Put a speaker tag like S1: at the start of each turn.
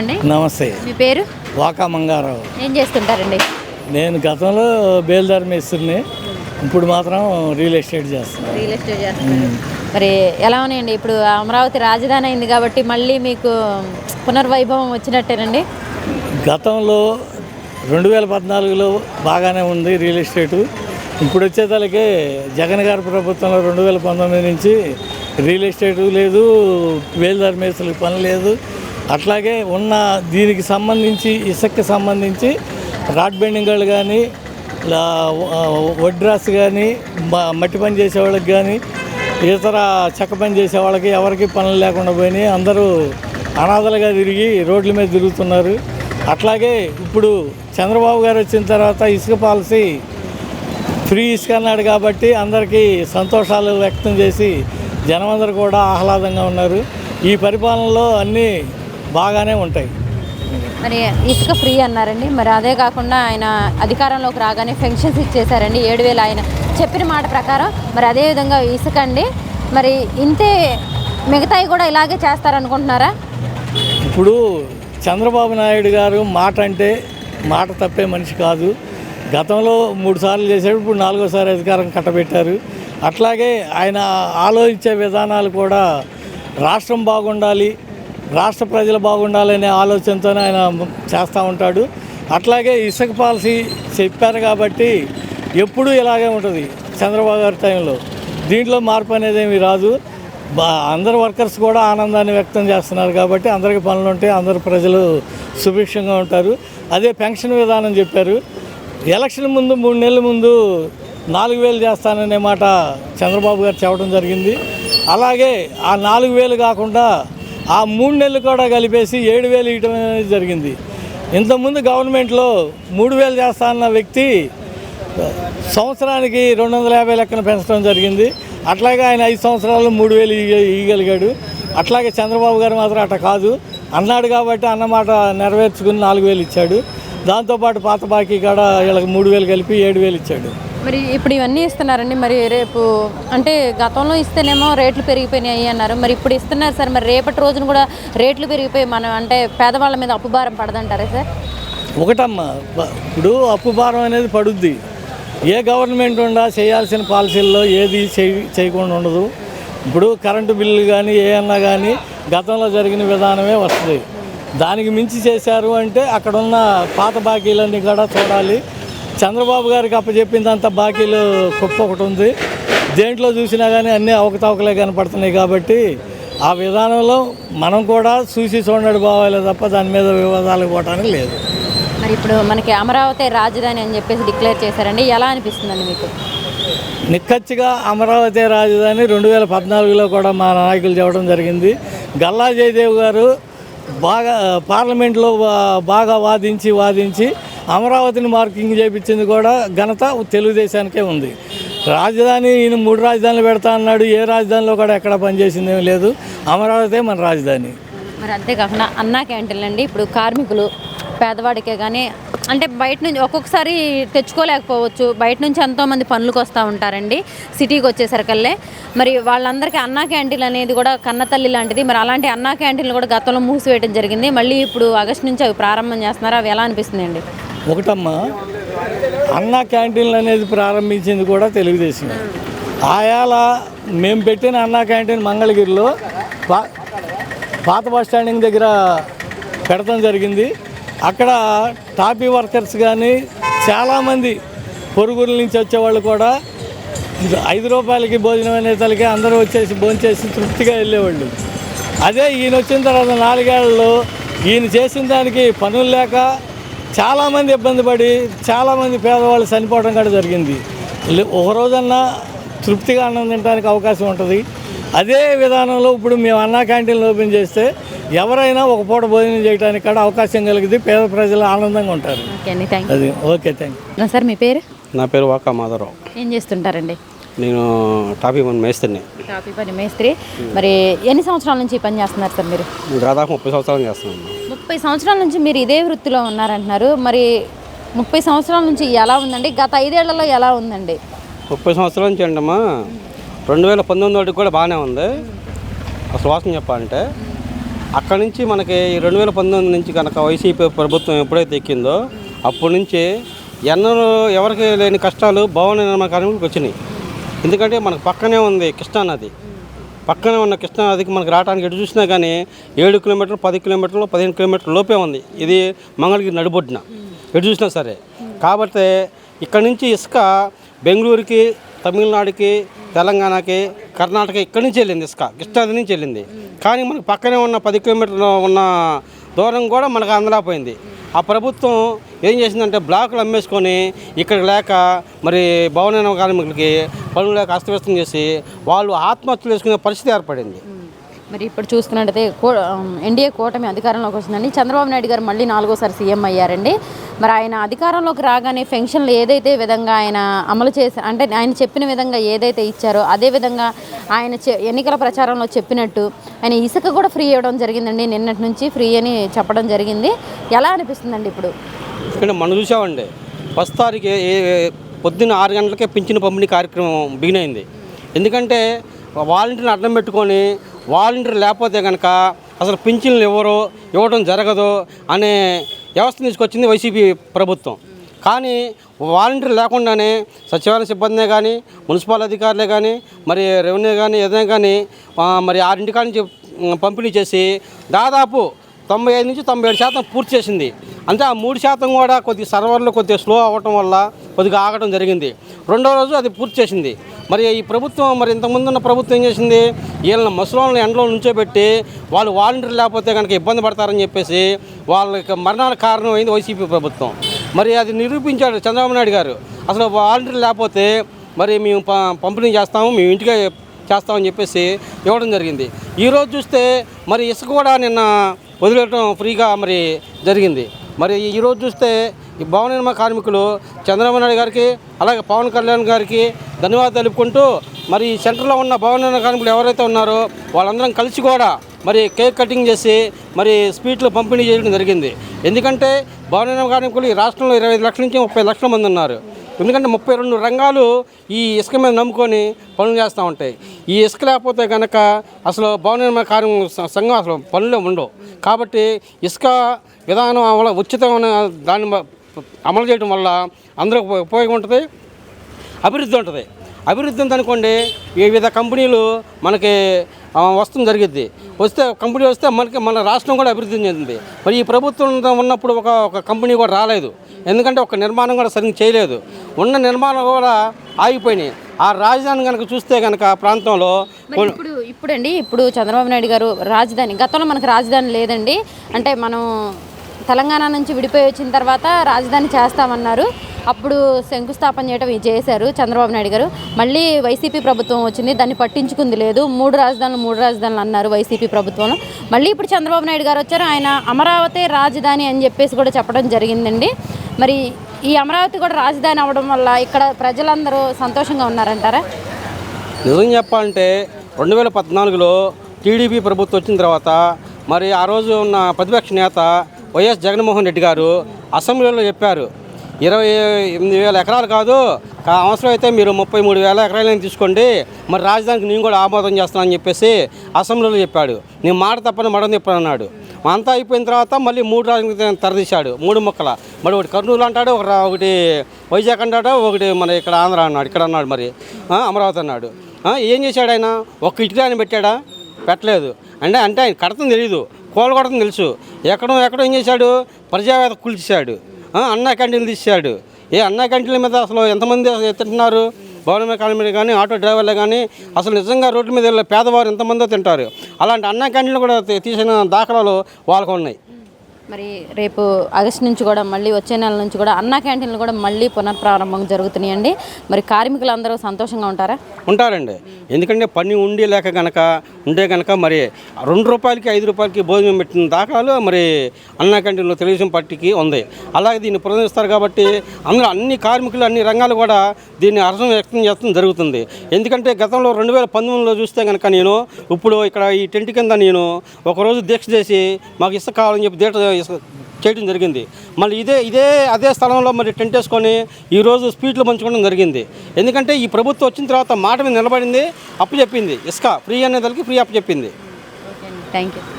S1: అండి
S2: నమస్తే.
S1: మీ పేరు?
S2: వాకా మంగారావు.
S1: ఏం చేస్తుంటారండి?
S2: నేను గతంలో బేల్దారి మేస్త్రిని. ఇప్పుడు మాత్రం రియల్ ఎస్టేట్ చేస్తున్నాను.
S1: రియల్ ఎస్టేట్ చేస్తున్నారు మరి ఎలా ఉన్నాయండి? ఇప్పుడు అమరావతి రాజధాని అయింది కాబట్టి మళ్ళీ మీకు పునర్వైభవం వచ్చినట్టేనండి?
S2: గతంలో రెండు వేల పద్నాలుగులో బాగానే ఉంది రియల్ ఎస్టేటు. ఇప్పుడు వచ్చేతలకే జగన్ గారి ప్రభుత్వంలో రెండు వేల పంతొమ్మిది నుంచి రియల్ ఎస్టేటు లేదు బేల్దారి మేస్త్రులకు పని లేదు. అట్లాగే ఉన్న దీనికి సంబంధించి ఇసుకకి సంబంధించి రాడ్ బెండింగ్లు కానీ వడ్రాస్ కానీ మట్టి పని చేసే వాళ్ళకి కానీ ఇతర చెక్క పని చేసే వాళ్ళకి ఎవరికి పనులు లేకుండా పోయినాయి. అందరూ అనాథలుగా తిరిగి రోడ్ల మీద తిరుగుతున్నారు. అట్లాగే ఇప్పుడు చంద్రబాబు గారు వచ్చిన తర్వాత ఇసుక పాలసీ ఫ్రీ ఇసుక అన్నాడు కాబట్టి అందరికీ సంతోషాలు వ్యక్తం చేసి జనమందరూ కూడా ఆహ్లాదంగా ఉన్నారు. ఈ పరిపాలనలో అన్నీ బాగానే ఉంటాయి.
S1: మరి ఇసుక ఫ్రీ అన్నారండి. మరి అదే కాకుండా ఆయన అధికారంలోకి రాగానే పెన్షన్స్ ఇచ్చేశారండి ఏడు వేలు ఆయన చెప్పిన మాట ప్రకారం మరి అదే విధంగా ఇసుక అండి. మరి ఇంతే మిగతాయి కూడా ఇలాగే చేస్తారనుకుంటున్నారా?
S2: ఇప్పుడు చంద్రబాబు నాయుడు గారు మాట అంటే మాట తప్పే మనిషి కాదు. గతంలో మూడు సార్లు చేశాడు ఇప్పుడు నాలుగోసారి అధికారం కట్టబెట్టారు. అట్లాగే ఆయన ఆలోచించే విధానాలు కూడా రాష్ట్రం బాగుండాలి రాష్ట్ర ప్రజలు బాగుండాలనే ఆలోచనతోనే ఆయన చేస్తూ ఉంటాడు. అట్లాగే ఇసుక పాలసీ చెప్పారు కాబట్టి ఎప్పుడూ ఇలాగే ఉంటుంది చంద్రబాబు గారి టైంలో. దీంట్లో మార్పు అనేది ఏమీ రాదు. బా అందరు వర్కర్స్ కూడా ఆనందాన్ని వ్యక్తం చేస్తున్నారు కాబట్టి అందరికీ పనులు ఉంటాయి అందరు ప్రజలు సుభిక్షంగా ఉంటారు. అదే పెన్షన్ విధానం చెప్పారు. ఎలక్షన్ ముందు మూడు నెలల ముందు నాలుగు వేలు చేస్తాననే మాట చంద్రబాబు గారు చెప్పడం జరిగింది. అలాగే ఆ నాలుగు వేలు కాకుండా ఆ మూడు నెలలు కూడా కలిపేసి ఏడు వేలు ఇవ్వడం అనేది జరిగింది. ఇంతకుముందు గవర్నమెంట్లో మూడు వేలు చేస్తా అన్న వ్యక్తి సంవత్సరానికి రెండు వందల యాభై లెక్కన పెంచడం జరిగింది. అట్లాగే ఆయన ఐదు సంవత్సరాలు మూడు వేలు ఇవ్వగలిగాడు అట్లాగే చంద్రబాబు గారు మాత్రం అట్లా కాదు. అన్నాడు కాబట్టి అన్నమాట నెరవేర్చుకుని నాలుగు వేలు ఇచ్చాడు. దాంతోపాటు పాత బాకీ కాడ వీళ్ళకి మూడు వేలు కలిపి ఏడు వేలు ఇచ్చాడు.
S1: మరి ఇప్పుడు ఇవన్నీ ఇస్తున్నారండి. మరి రేపు అంటే గతంలో ఇస్తేనేమో రేట్లు పెరిగిపోయినాయి అన్నారు. మరి ఇప్పుడు ఇస్తున్నారు సార్. మరి రేపటి రోజున కూడా రేట్లు పెరిగిపోయి మనం అంటే పేదవాళ్ళ మీద అప్పు భారం పడదంటారా సార్?
S2: ఒకటమ్మా ఇప్పుడు అప్పు భారం అనేది పడుద్ది. ఏ గవర్నమెంట్ ఉండా చేయాల్సిన పాలసీల్లో ఏది చేయకుండా ఉండదు. ఇప్పుడు కరెంటు బిల్లు కానీ ఏమన్నా కానీ గతంలో జరిగిన విధానమే వస్తుంది. దానికి మించి చేశారు అంటే అక్కడ ఉన్న పాత బాకీలన్నీ కూడా చూడాలి. చంద్రబాబు గారికి అప్పచెప్పిందంత బాకీలు కుప్ప ఒకటి ఉంది. దేంట్లో చూసినా కానీ అన్నీ అవకతవకలే కనపడుతున్నాయి కాబట్టి ఆ విధానంలో మనం కూడా చూసి చూడడు బావాలి తప్ప దాని మీద వివాదాలు పోవటానికి లేదు.
S1: మరి ఇప్పుడు మనకి అమరావతి రాజధాని అని చెప్పేసి డిక్లేర్ చేశారండి. ఎలా అనిపిస్తుందండి మీకు?
S2: నిక్కచ్చిగా అమరావతి రాజధాని రెండు వేల పద్నాలుగులో కూడా మా నాయకులు చెప్పడం జరిగింది. గల్లా జయదేవ్ గారు బాగా పార్లమెంట్లో బాగా వాదించి వాదించి అమరావతిని మార్కింగ్ చేయించింది కూడా ఘనత తెలుగుదేశానికే ఉంది. రాజధాని ఈయన మూడు రాజధానులు పెడతా అన్నాడు. ఏ రాజధానిలో కూడా ఎక్కడ పనిచేసింది ఏమీ లేదు. అమరావతి మన రాజధాని.
S1: మరి అంతేకాకుండా అన్నా క్యాంటీన్లు అండి. ఇప్పుడు కార్మికులు పేదవాడికే కానీ అంటే బయట నుంచి ఒక్కొక్కసారి తెచ్చుకోలేకపోవచ్చు. బయట నుంచి ఎంతోమంది పనులకు వస్తూ ఉంటారండి. సిటీకి వచ్చేసరికల్లే. మరి వాళ్ళందరికీ అన్నా క్యాంటీన్ అనేది కూడా కన్నతల్లి లాంటిది. మరి అలాంటి అన్నా క్యాంటీన్లు కూడా గతంలో మూసివేయడం జరిగింది. మళ్ళీ ఇప్పుడు ఆగస్టు నుంచి అవి ప్రారంభం చేస్తున్నారు? అవి ఎలా అనిపిస్తుంది అండి
S2: ఒకటమ్మా అన్న క్యాంటీన్లు అనేది ప్రారంభించింది కూడా తెలుగుదేశం ఆయాల మేము పెట్టిన అన్న క్యాంటీన్ మంగళగిరిలో పా పాత బస్ స్టాండింగ్ దగ్గర పెడతాం జరిగింది. అక్కడ టాపీ వర్కర్స్ కానీ చాలామంది పొరుగుల నుంచి వచ్చేవాళ్ళు కూడా ఐదు రూపాయలకి భోజనం అనేతలకి అందరూ వచ్చేసి భోంచేసి తృప్తిగా వెళ్ళేవాళ్ళు. అదే ఈయన వచ్చిన తర్వాత నాలుగేళ్ళలో ఈయన చేసిన దానికి పనులు లేక చాలామంది ఇబ్బంది పడి చాలామంది పేదవాళ్ళు చనిపోవడం కూడా జరిగింది. లే- ఒక రోజన్నా తృప్తిగా అన్నం తినడానికి అవకాశం ఉంటుంది. అదే విధానంలో ఇప్పుడు మేము అన్నా క్యాంటీన్లు ఓపెన్ చేస్తే ఎవరైనా ఒక పూట భోజనం చేయడానికి కూడా అవకాశం కలిగింది పేద ప్రజలు ఆనందంగా ఉంటారు.
S1: ఓకే అండి థ్యాంక్
S2: అది ఓకే థ్యాంక్ యూ
S1: సార్ మీ పేరు?
S3: నా పేరు వాకా మాధవరావు.
S1: ఏం చేస్తుంటారండి?
S3: నేను టాపీ వన్ మేస్త్రిని.
S1: కాఫీ పని మేస్త్రి. మరి ఎన్ని సంవత్సరాల నుంచి ఈ పని చేస్తున్నారు సార్ మీరు?
S3: దాదాపు ముప్పై సంవత్సరాలు చేస్తున్నాను.
S1: ముప్పై సంవత్సరాల నుంచి మీరు ఇదే వృత్తిలో ఉన్నారంటున్నారు. మరి ముప్పై సంవత్సరాల నుంచి ఎలా ఉందండి? గత ఐదేళ్ళలో ఎలా ఉందండి?
S3: ముప్పై సంవత్సరాల నుంచి అంటమ్మా రెండు వేల పంతొమ్మిది వరకు కూడా బాగానే ఉంది. అసలు వాసన చెప్పాలంటే అక్కడి నుంచి మనకి రెండు వేల పంతొమ్మిది నుంచి కనుక వైసీపీ ప్రభుత్వం ఎప్పుడైతే ఎక్కిందో అప్పటి నుంచి ఎన్నో ఎవరికి లేని కష్టాలు భవన నిర్మాణ కార్మికులకు వచ్చినాయి. ఎందుకంటే మనకు పక్కనే ఉంది కృష్ణా నది. పక్కనే ఉన్న కృష్ణానదికి మనకు రావడానికి ఎటు చూసినా కానీ ఏడు కిలోమీటర్లు పది కిలోమీటర్లు పదిహేను కిలోమీటర్ల లోపే ఉంది. ఇది మంగళగిరి నడిబొడ్డున. ఎటు చూసినా సరే. కాబట్టి ఇక్కడ నుంచి ఇసుక బెంగళూరుకి తమిళనాడుకి తెలంగాణకి కర్ణాటక ఇక్కడి నుంచి వెళ్ళింది ఇసుక. కృష్ణానది నుంచి వెళ్ళింది. కానీ మనకు పక్కనే ఉన్న పది కిలోమీటర్లు ఉన్న దూరం కూడా మనకు అందలేకపోయింది ఆ ప్రభుత్వం ఏం చేసిందంటే బ్లాకులు అమ్మేసుకొని ఇక్కడ లేక మరి భవన కార్మికులకి పనులు లేక అస్తవ్యస్తం చేసి వాళ్ళు ఆత్మహత్యలు చేసుకునే పరిస్థితి ఏర్పడింది.
S1: మరి ఇప్పుడు చూస్తున్నట్టయితే ఎన్డీఏ కూటమి అధికారంలోకి వస్తుందండి. చంద్రబాబు నాయుడు గారు మళ్ళీ నాలుగోసారి సీఎం అయ్యారండి. మరి ఆయన అధికారంలోకి రాగానే పెన్షన్లు ఏదైతే విధంగా ఆయన అమలు చేసి అంటే ఆయన చెప్పిన విధంగా ఏదైతే ఇచ్చారో అదే విధంగా ఆయన ఎన్నికల ప్రచారంలో చెప్పినట్టు ఆయన ఇసుక కూడా ఫ్రీ ఇవ్వడం జరిగిందండి. నిన్నటి నుంచి ఫ్రీ అని చెప్పడం జరిగింది. ఎలా అనిపిస్తుందండి ఇప్పుడు?
S3: ఎందుకంటే మనం చూసామండి ఫస్ట్ తారీఖు పొద్దున్న ఆరు గంటలకే పింఛన్ పంపిణీ కార్యక్రమం బిగిన్ అయింది ఎందుకంటే వాలంటీర్ని అడ్డం పెట్టుకొని వాలంటీర్ లేకపోతే కనుక అసలు పింఛన్లు ఇవ్వరు ఇవ్వడం జరగదు అనే వ్యవస్థ తీసుకొచ్చింది వైసీపీ ప్రభుత్వం. కానీ వాలంటీర్ లేకుండానే సచివాలయ సిబ్బందే కానీ మున్సిపల్ అధికారులే కానీ మరి రెవెన్యూ కానీ ఏదైనా కానీ మరి ఆరింటికాడ నుంచి పంపిణీ చేసి దాదాపు తొంభై ఐదు నుంచి తొంభై ఏడు శాతం పూర్తి చేసింది. అంటే ఆ మూడు శాతం కూడా కొద్దిగా సర్వర్లు కొద్దిగా స్లో అవ్వటం వల్ల కొద్దిగా ఆగడం జరిగింది. రెండో రోజు అది పూర్తి చేసింది. మరి ఈ ప్రభుత్వం మరి ఇంతకుముందు ఉన్న ప్రభుత్వం ఏం చేసింది? వీళ్ళని ముసలోళ్ళని ఎండలో నుంచోబెట్టి వాళ్ళు వాలంటీర్ లేకపోతే కనుక ఇబ్బంది పడతారని చెప్పేసి వాళ్ళకి మరణాల కారణం అయింది వైసీపీ ప్రభుత్వం. మరి అది నిరూపించాడు చంద్రబాబు నాయుడు గారు. అసలు వాలంటీర్ లేకపోతే మరి మేము ప- పంపిణీ చేస్తాము మేము ఇంటికే చేస్తామని చెప్పేసి ఇవ్వడం జరిగింది. ఈరోజు చూస్తే మరి ఇసుక కూడా నిన్న వదిలేయడం ఫ్రీగా మరి జరిగింది. మరి ఈరోజు చూస్తే ఈ భవన నిర్మాణ కార్మికులు చంద్రబాబు నాయుడు గారికి అలాగే పవన్ కళ్యాణ్ గారికి ధన్యవాదాలు తెలుపుకుంటూ మరి ఈ సెంటర్లో ఉన్న భవన నిర్మాణ కార్మికులు ఎవరైతే ఉన్నారో వాళ్ళందరం కలిసి కూడా మరి కేక్ కటింగ్ చేసి మరి స్వీట్లు పంపిణీ చేయడం జరిగింది. ఎందుకంటే భవన నిర్మాణ కార్మికులు ఈ రాష్ట్రంలో ఇరవై లక్షల నుంచి ముప్పై లక్షల మంది ఉన్నారు. ఎందుకంటే ముప్పై రెండు రంగాలు ఈ ఇసుక మీద నమ్ముకొని పనులు చేస్తూ ఉంటాయి. ఈ ఇసుక లేకపోతే కనుక అసలు భవన నిర్మాణ కార్యం సంఘం అసలు పనులే ఉండవు. కాబట్టి ఇసుక విధానం వల్ల ఉచితమైన దాన్ని అమలు చేయడం వల్ల అందరికి ఉప- ఉపయోగం ఉంటుంది అభివృద్ధి ఉంటుంది. అభివృద్ధి ఉంది అనుకోండి వివిధ కంపెనీలు మనకి వస్తుంది జరిగిద్ది. వస్తే కంపెనీ వస్తే మనకి మన రాష్ట్రం కూడా అభివృద్ధి చెందింది మరి ఈ ప్రభుత్వం ఉన్నప్పుడు ఒక ఒక కంపెనీ కూడా రాలేదు. ఎందుకంటే ఒక నిర్మాణం కూడా సరిగ్గా చేయలేదు. ఉన్న నిర్మాణం కూడా ఆగిపోయినాయి. ఆ రాజధాని కనుక చూస్తే కనుక ఆ ప్రాంతంలో
S1: ఇప్పుడు ఇప్పుడండి ఇప్పుడు చంద్రబాబు నాయుడు గారు రాజధాని గతంలో మనకు రాజధాని లేదండి. అంటే మనం తెలంగాణ నుంచి విడిపోయి వచ్చిన తర్వాత రాజధాని చేస్తామన్నారు. అప్పుడు శంకుస్థాపన చేయడం చేశారు చంద్రబాబు నాయుడు గారు. మళ్ళీ వైసీపీ ప్రభుత్వం వచ్చింది దాన్ని పట్టించుకుంది లేదు. మూడు రాజధానులు మూడు రాజధానులు అన్నారు వైసీపీ ప్రభుత్వం మళ్ళీ ఇప్పుడు చంద్రబాబు నాయుడు గారు వచ్చారు ఆయన అమరావతి రాజధాని అని చెప్పేసి కూడా చెప్పడం జరిగిందండి. మరి ఈ అమరావతి కూడా రాజధాని అవ్వడం వల్ల ఇక్కడ ప్రజలందరూ సంతోషంగా ఉన్నారంటారా?
S3: నిజం చెప్పాలంటే రెండు వేల పద్నాలుగులో టీడీపీ ప్రభుత్వం వచ్చిన తర్వాత మరి ఆ రోజు ఉన్న ప్రతిపక్ష నేత వైఎస్ జగన్మోహన్ రెడ్డి గారు అసెంబ్లీలో చెప్పారు. ఇరవై ఎనిమిది వేల ఎకరాలు కాదు అవసరం అయితే మీరు ముప్పై మూడు వేల ఎకరాలను తీసుకోండి మరి రాజధానికి నేను కూడా ఆమోదం చేస్తానని చెప్పేసి అసెంబ్లీలో చెప్పాడు. నేను మాట తప్పని మడం తిప్పను అన్నాడు. అంతా అయిపోయిన తర్వాత మళ్ళీ మూడు రాజకీయ తరదీశాడు మూడు మొక్కల. మరి ఒకటి కర్నూలు అంటాడు ఒకటి వైజాగ్ అంటాడు ఒకటి మన ఇక్కడ ఆంధ్ర అన్నాడు ఇక్కడ అన్నాడు మరి. అమరావతి అన్నాడు. ఏం చేశాడు ఆయన? ఒక్క ఇటుక ఆయన పెట్టాడా? పెట్టలేదు. అంటే అంటే ఆయన కడతం తెలియదు కోలు కొడతం తెలుసు. ఎక్కడో ఎక్కడో ఏం చేశాడు? ప్రజావేద కూల్చేశాడు. అన్నా క్యాంటీన్లు తీసాడు ఏ అన్నా క్యాంటీన్ల మీద అసలు ఎంతమంది అసలు తింటున్నారు భవన కార్మికులు కానీ ఆటో డ్రైవర్లు కానీ అసలు నిజంగా రోడ్డు మీద వెళ్ళే పేదవారు ఎంతమందో తింటారు. అలాంటి అన్నా క్యాంటీన్లు కూడా తీసిన దాఖలాలు వాళ్ళకు ఉన్నాయి.
S1: మరి రేపు ఆగస్టు నుంచి కూడా మళ్ళీ వచ్చే నెల నుంచి కూడా అన్నా క్యాంటీన్లు కూడా మళ్ళీ పునఃప్రారంభం జరుగుతున్నాయండి. మరి కార్మికులందరూ సంతోషంగా ఉంటారా?
S3: ఉంటారండి. ఎందుకంటే పని ఉండి లేక కనుక ఉంటే కనుక మరి రెండు రూపాయలకి ఐదు రూపాయలకి భోజనం పెట్టిన దాఖలాలు మరి అన్నా క్యాంటీన్లో తెలుగుదేశం పార్టీకి ఉంది. అలాగే దీన్ని ప్రదర్శిస్తారు కాబట్టి అందులో అన్ని కార్మికులు అన్ని రంగాలు కూడా దీన్ని అర్థం వ్యక్తం చేస్తడం జరుగుతుంది. ఎందుకంటే గతంలో రెండు వేల పంతొమ్మిదిలో చూస్తే కనుక నేను ఇప్పుడు ఇక్కడ ఈ టెంట్ కింద నేను ఒకరోజు దీక్ష చేసి మాకు ఇసుక కావాలని చెప్పి దీక్ష చేయడం జరిగింది. మళ్ళీ ఇదే ఇదే అదే స్థలంలో మరి టెంట్ వేసుకొని ఈరోజు స్పీడ్లు పంచుకోవడం జరిగింది. ఎందుకంటే ఈ ప్రభుత్వం వచ్చిన తర్వాత మాట మీద నిలబడింది అప్పు చెప్పింది. ఇసుక ఫ్రీ అనేదానికి ఫ్రీ అప్పు చెప్పింది.
S1: Thank you